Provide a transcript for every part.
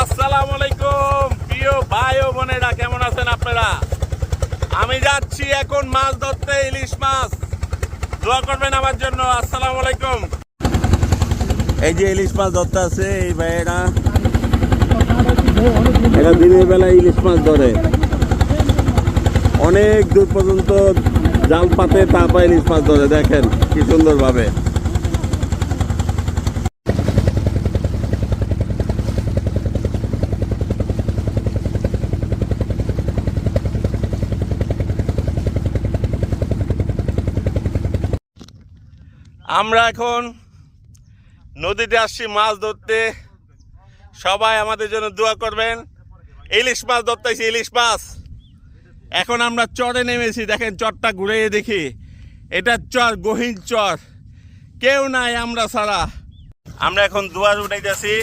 আসসালামু আলাইকুম। প্রিয় ভাই ও বোনেরা, কেমন আছেন আপনারা? আমি যাচ্ছি এখন মাছ ধরতে, ইলিশ মাছ। দোয়া করবেন আমার জন্য। আসসালামু আলাইকুম। এই যে ইলিশ মাছ ধরতে আছে, এই ভাইয়েরা। এরা দিনের বেলা ইলিশ মাছ ধরে। অনেক দূর পর্যন্ত জাল পাতে তারপর ইলিশ মাছ ধরে, দেখেন কি সুন্দর আমরা এখন নদীতে আসছি মাছ ধরতে। সবাই আমাদের জন্য দোয়া করবেন। ইলিশ মাছ ধরতেছি, ইলিশ মাছ। এখন আমরা চরে নেমেছি, দেখেন চরটা ঘুরে দেখি। এটা চর, গহীন চর। কেউ নাই আমরা ছাড়া। আমরা এখন দুয়ার উঠাইতেছি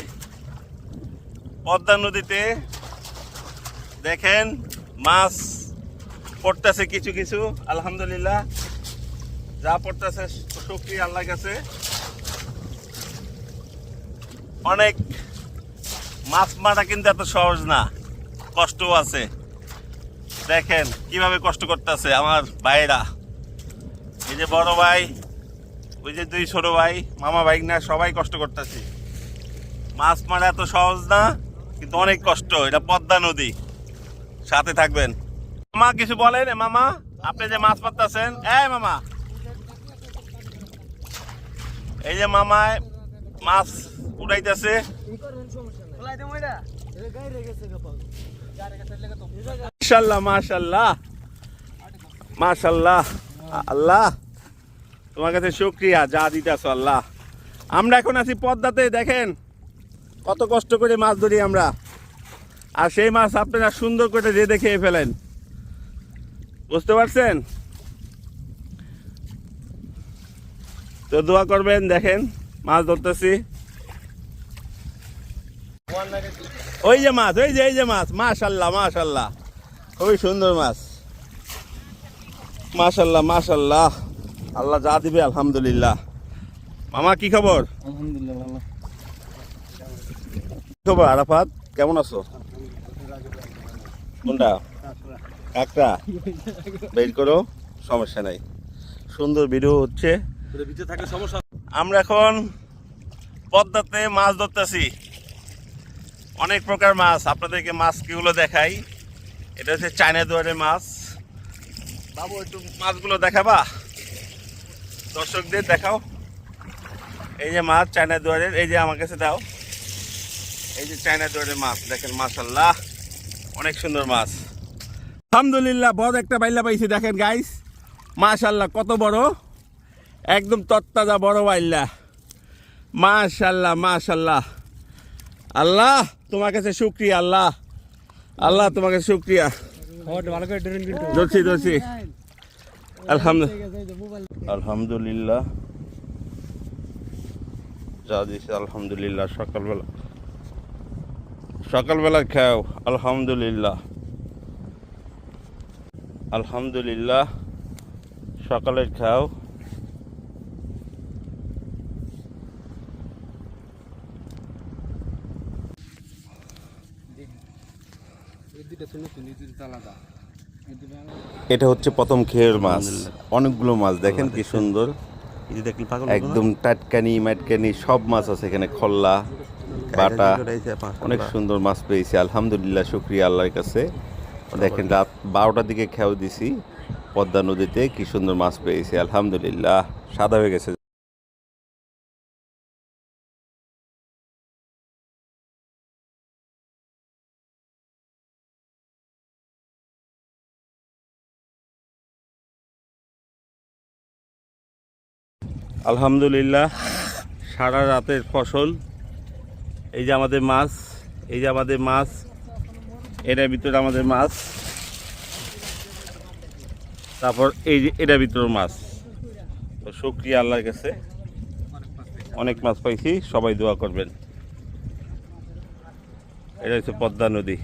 পদ্মা নদীতে। দেখেন মাছ পড়তেছে কিছু কিছু। আলহামদুলিল্লাহ। যা পড়তেছে শক্তি আল্লাহ কাছে। অনেক মাছ মারা কিন্তু এত সহজ না, কষ্টও আছে। দেখেন কীভাবে কষ্ট করতেছে আমার ভাইরা এই যে বড় ভাই, ওই যে দুই ছোট ভাই, মামা ভাই না সবাই কষ্ট করতেছে। মাছ মারা এত সহজ না, কিন্তু অনেক কষ্ট, এটা পদ্মা নদী। সাথে থাকবেন। মামা কিছু বলেন মামা, আপনি যে মাছ মারতেছেন এই মামা। এই যে মামায় মাছ উঠাইতেছে মাশাল্লাহ আল্লাহ। তোমার কাছে যা আল্লাহ। আমরা এখন আছি পদ্মাতে, দেখেন। কত কষ্ট করে মাছ ধরি আমরা। আর সেই মাছ আপনারা সুন্দর করে রেঁধে খেয়ে ফেলেন। বুঝতে পারছেন? তো দোয়া করবেন দেখেন মাছ ধরতেছি। ওই যে মাছ ওই যে এই যে মাছ মাশাল্লাহ মাশাল্লাহ। খুবই সুন্দর মাছ। মাশাল্লাহ মাশাল্লাহ। আল্লাহ যা দিবে আলহামদুলিল্লাহ। মামা কি খবর? আলহামদুলিল্লাহ কি খবর আরাফাত? কেমন আছো? কোনটা? কাকড়া? বের করো সমস্যা নাই। সুন্দর ভিডিও হচ্ছে। আমরা এখন পদ্মাতে মাছ ধরতেছি। অনেক প্রকার মাছ। আপনাদেরকে মাছ কিগুলো দেখাই। এটা হচ্ছে চায়না দুয়ারের মাছ। বাবু, একটু মাছগুলো দেখাবা? দর্শকদের দেখাও। এই যে মাছ, চায়না দুয়ারের। এই যে আমার কাছে দাও। এই যে চায়না দুয়ারের মাছ। দেখেন মাশাল্লাহ অনেক সুন্দর মাছ। আলহামদুলিল্লাহ, বড় একটা বাইলা পাইছি। দেখেন গাইস মাশাল্লাহ কত বড়। একদম তত্তাজা বড় বাইল্লা। মাশাল্লাহ মাশাল্লাহ। আল্লাহ তোমার কাছে শুক্রিয়া আল্লাহ। আল্লাহ তোমার কাছে শুক্রিয়া। খাবারটা ভালো করে ড্রেন কিন্তু ধরছি ধরছি। আলহামদুলিল্লাহ আলহামদুলিল্লাহ। যা দিছে আলহামদুলিল্লাহ সকালবেলা। সকালবেলা খাও আলহামদুলিল্লাহ। আলহামদুলিল্লাহ সকালের খাও। এটা হচ্ছে প্রথম খেয়ের মাছ। অনেকগুলো মাছ দেখেন কি সুন্দর। একদম টাটকানি মাটকানি সব মাছ আছে এখানে খল্লা বাটা অনেক সুন্দর মাছ পেয়েছি। আলহামদুলিল্লাহ শুক্রিয়া আল্লাহর কাছে। দেখেন রাত বারোটার দিকে খেয়াও দিছি পদ্মা নদীতে কি সুন্দর মাছ পেয়েছি। আলহামদুলিল্লাহ সাদা হয়ে গেছে। আলহামদুলিল্লাহ, সারা রাতের ফসল। এই যে আমাদের মাছ, এই যে আমাদের মাছ, এটার ভিতরে আমাদের মাছ। তারপর এই যে এটার ভিতরে মাছ। তো শুক্রিয়া আল্লাহর কাছে। অনেক মাছ পাইছি, সবাই দোয়া করবেন। এটা হচ্ছে পদ্মা নদী।